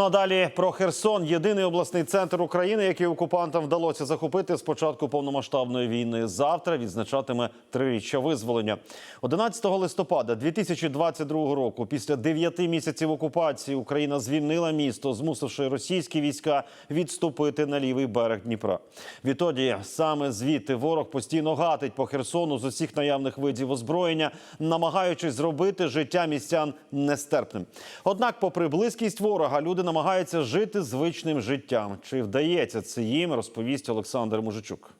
Ну а далі про Херсон єдиний обласний центр України, який окупантам вдалося захопити з початку повномасштабної війни. Завтра відзначатиме триріччя визволення. 11 листопада 2022 року, після дев'яти місяців окупації, Україна звільнила місто, змусивши російські війська відступити на лівий берег Дніпра. Відтоді саме звідти ворог постійно гатить по Херсону з усіх наявних видів озброєння, намагаючись зробити життя містян нестерпним. Однак, попри близькість ворога, люди намагаються жити звичним життям. Чи вдається це їм, розповість Олександр Мужичук.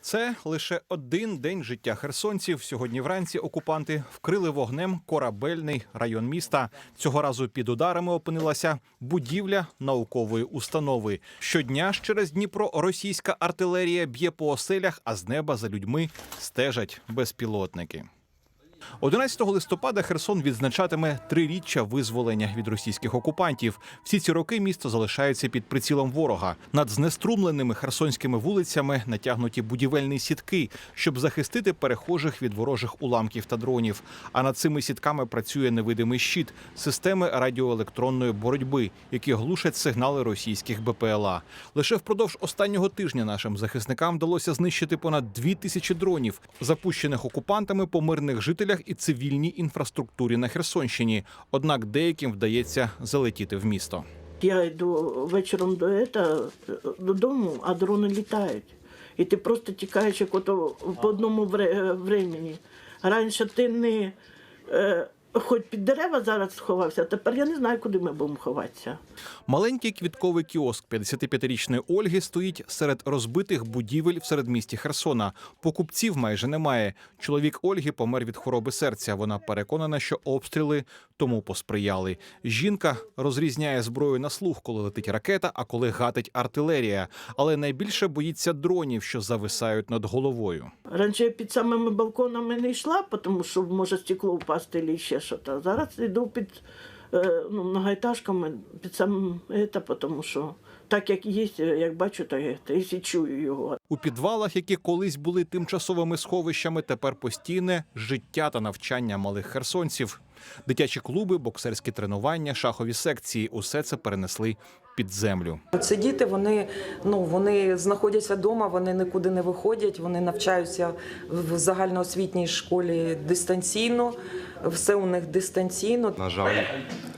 Це лише один день життя херсонців. Сьогодні вранці окупанти вкрили вогнем корабельний район міста. Цього разу під ударами опинилася будівля наукової установи. Щодня ж через Дніпро російська артилерія б'є по оселях, а з неба за людьми стежать безпілотники. 11 листопада Херсон відзначатиме триріччя визволення від російських окупантів. Всі ці роки місто залишається під прицілом ворога. Над знеструмленими херсонськими вулицями натягнуті будівельні сітки, щоб захистити перехожих від ворожих уламків та дронів. А над цими сітками працює невидимий щит системи радіоелектронної боротьби, які глушать сигнали російських БПЛА. Лише впродовж останнього тижня нашим захисникам вдалося знищити понад дві тисячі дронів, запущених окупантами по мирних жителях і цивільній інфраструктурі на Херсонщині. Однак деяким вдається залетіти в місто. Я йду вечором до ета, додому, а дрони літають. І ти просто тікаєш як ото по одному времені. Раніше ти не е, хоч під дерева зараз сховався, тепер я не знаю, куди ми будемо ховатися. Маленький квітковий кіоск 55-річної Ольги стоїть серед розбитих будівель в середмісті Херсона. Покупців майже немає. Чоловік Ольги помер від хвороби серця. Вона переконана, що обстріли тому посприяли. Жінка розрізняє зброю на слух, коли летить ракета, а коли гатить артилерія. Але найбільше боїться дронів, що зависають над головою. Раніше я під самими балконами не йшла, тому що може стекло впасти чи ще щось. А зараз йду під е, ну, многоетажками, під самим це, тому що так як є, як бачу, так і- та і чую його. У підвалах, які колись були тимчасовими сховищами, тепер постійне життя та навчання малих херсонців. Дитячі клуби, боксерські тренування, шахові секції усе це перенесли під землю. Це діти, вони ну вони знаходяться вдома, вони нікуди не виходять, вони навчаються в загальноосвітній школі дистанційно. Все у них дистанційно. На жаль,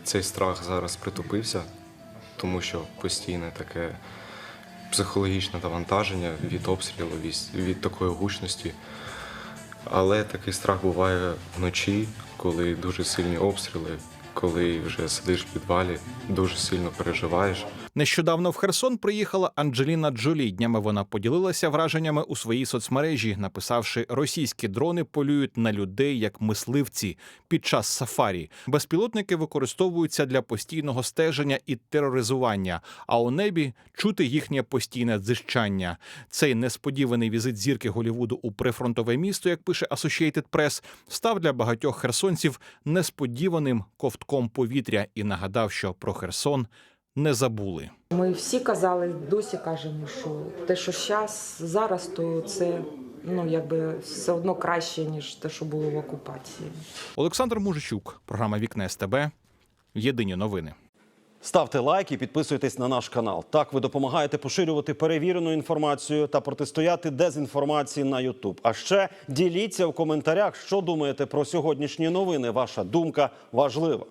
цей страх зараз притупився, тому що постійне таке психологічне навантаження від обстрілу, від, такої гучності. Але такий страх буває вночі, коли дуже сильні обстріли, коли вже сидиш в підвалі, дуже сильно переживаєш. Нещодавно в Херсон приїхала Анджеліна Джолі. Днями вона поділилася враженнями у своїй соцмережі, написавши: російські дрони полюють на людей як мисливці під час сафарі. Безпілотники використовуються для постійного стеження і тероризування. А у небі чути їхнє постійне дзижчання. Цей несподіваний візит зірки Голівуду у прифронтове місто, як пише Associated Press, став для багатьох херсонців несподіваним ковтком повітря і нагадав, що про Херсон не забули. Ми всі казали, досі кажемо, що те, що зараз, зараз, то це ну якби все одно краще ніж те, що було в окупації. Олександр Мужичук, програма Вікне СТБ. Єдині новини. Ставте лайк і підписуйтесь на наш канал. Так ви допомагаєте поширювати перевірену інформацію та протистояти дезінформації на YouTube. А ще діліться в коментарях, що думаєте про сьогоднішні новини. Ваша думка важлива.